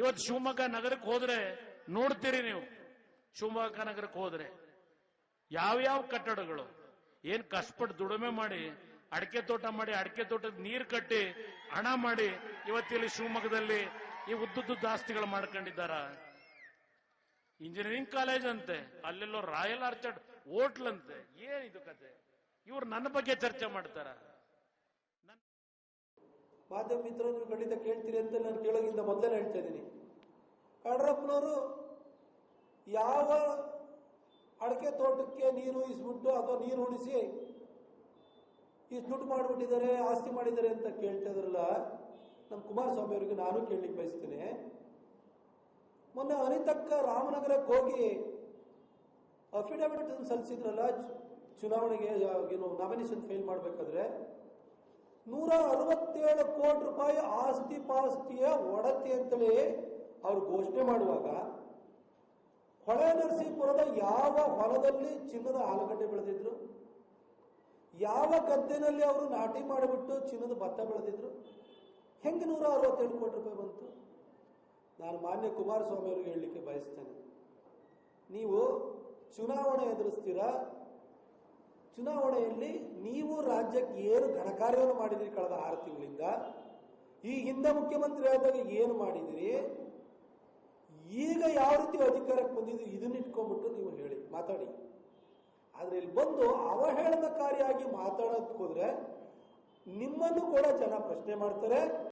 ಇವತ್ತು ಶಿವಮೊಗ್ಗ ನಗರಕ್ಕೆ ಹೋದ್ರೆ ನೋಡ್ತೀರಿ ನೀವು. ಶಿವಮೊಗ್ಗ ನಗರಕ್ಕೆ ಹೋದ್ರೆ ಯಾವ್ಯಾವ ಕಟ್ಟಡಗಳು? ಏನ್ ಕಷ್ಟಪಟ್ಟು ದುಡಿಮೆ ಮಾಡಿ, ಅಡಿಕೆ ತೋಟ ಮಾಡಿ, ಅಡಿಕೆ ತೋಟದ ನೀರು ಕಟ್ಟಿ, ಹಣ ಮಾಡಿ ಇವತ್ತಿಲ್ಲಿ ಶಿವಮೊಗ್ಗದಲ್ಲಿ ಈ ಉದ್ದುದ್ದು ಆಸ್ತಿಗಳು ಮಾಡ್ಕೊಂಡಿದ್ದಾರ? ಇಂಜಿನಿಯರಿಂಗ್ ಕಾಲೇಜ್ ಅಂತೆ, ಅಲ್ಲೆಲ್ಲೋ ರಾಯಲ್ ಆರ್ಚರ್ಡ್ ಹೋಟ್ಲ್ ಅಂತೆ, ಏನಿದು ಕತೆ? ಇವ್ರು ನನ್ನ ಬಗ್ಗೆ ಚರ್ಚೆ ಮಾಡ್ತಾರ? ಮಾಧ್ಯಮ ನೀವು ಖಂಡಿತ ಕೇಳ್ತೀರಿ ಅಂತ ನಾನು ಕೇಳೋಗಿಂತ ಮೊದಲೇ ಹೇಳ್ತಾ ಇದ್ದೀನಿ. ಯಡಿಯೂರಪ್ಪನವರು ಯಾವ ಅಡಕೆ ತೋಟಕ್ಕೆ ನೀರು ಇಸ್ಬಿಟ್ಟು ಅಥವಾ ನೀರು ಉಣಿಸಿ ಇಷ್ಟು ದುಡ್ಡು ಮಾಡಿಬಿಟ್ಟಿದ್ದಾರೆ, ಆಸ್ತಿ ಮಾಡಿದ್ದಾರೆ ಅಂತ ಕೇಳ್ತಾ ಇದ್ರಲ್ಲ, ನಮ್ಮ ಕುಮಾರಸ್ವಾಮಿ ಅವರಿಗೆ ನಾನು ಕೇಳಲಿಕ್ಕೆ ಬಯಸ್ತೇನೆ. ಮೊನ್ನೆ ಅನಿತಕ್ಕ ರಾಮನಗರಕ್ಕೆ ಹೋಗಿ ಅಫಿಡವಿಟ್ ಸಲ್ಲಿಸಿದ್ರಲ್ಲ ಚುನಾವಣೆಗೆ ಏನು ನಾಮಿನೇಷನ್ ಫೈಲ್ ಮಾಡಬೇಕಾದ್ರೆ ನೂರ ಅರವತ್ತೇಳು ಕೋಟಿ ರೂಪಾಯಿ ಆಸ್ತಿ ಪಾಸ್ತಿಯ ಒಡತಿ ಅಂತಲೇ ಅವರು ಘೋಷಣೆ ಮಾಡುವಾಗ ಹೊಳೆ ನರಸೀಪುರದ ಯಾವ ಹೊಲದಲ್ಲಿ ಚಿನ್ನದ ಆಲೂಗಡ್ಡೆ ಬೆಳೆದಿದ್ರು? ಯಾವ ಗದ್ದೆನಲ್ಲಿ ಅವರು ನಾಟಿ ಮಾಡಿಬಿಟ್ಟು ಚಿನ್ನದ ಭತ್ತ ಬೆಳೆದಿದ್ರು? ಹೆಂಗೆ ನೂರ ಅರವತ್ತೇಳು ಕೋಟಿ ರೂಪಾಯಿ ಬಂತು? ನಾನು ಮಾನ್ಯ ಕುಮಾರಸ್ವಾಮಿ ಅವರಿಗೆ ಹೇಳಲಿಕ್ಕೆ ಬಯಸ್ತೇನೆ. ನೀವು ಚುನಾವಣೆ ಎದುರಿಸ್ತೀರಾ? ಚುನಾವಣೆಯಲ್ಲಿ ನೀವು ರಾಜ್ಯಕ್ಕೆ ಏನು ಘನಕಾರ್ಯವನ್ನು ಮಾಡಿದಿರಿ ಕಳೆದ ಆರು ತಿಂಗಳಿಂದ? ಈ ಹಿಂದೆ ಮುಖ್ಯಮಂತ್ರಿ ಆದಾಗ ಏನು ಮಾಡಿದಿರಿ? ಈಗ ಯಾವ ರೀತಿ ಅಧಿಕಾರಕ್ಕೆ ಬಂದಿದ್ರಿ ಇದನ್ನ ಇಟ್ಕೊಂಡ್ಬಿಟ್ಟು ನೀವು ಹೇಳಿ, ಮಾತಾಡಿ. ಆದ್ರೆ ಇಲ್ಲಿ ಬಂದು ಅವಹೇಳನಕಾರಿಯಾಗಿ ಮಾತಾಡೋದಕ್ಕೆ ಹೋದ್ರೆ ನಿಮ್ಮನ್ನು ಕೂಡ ಜನ ಪ್ರಶ್ನೆ ಮಾಡ್ತಾರೆ.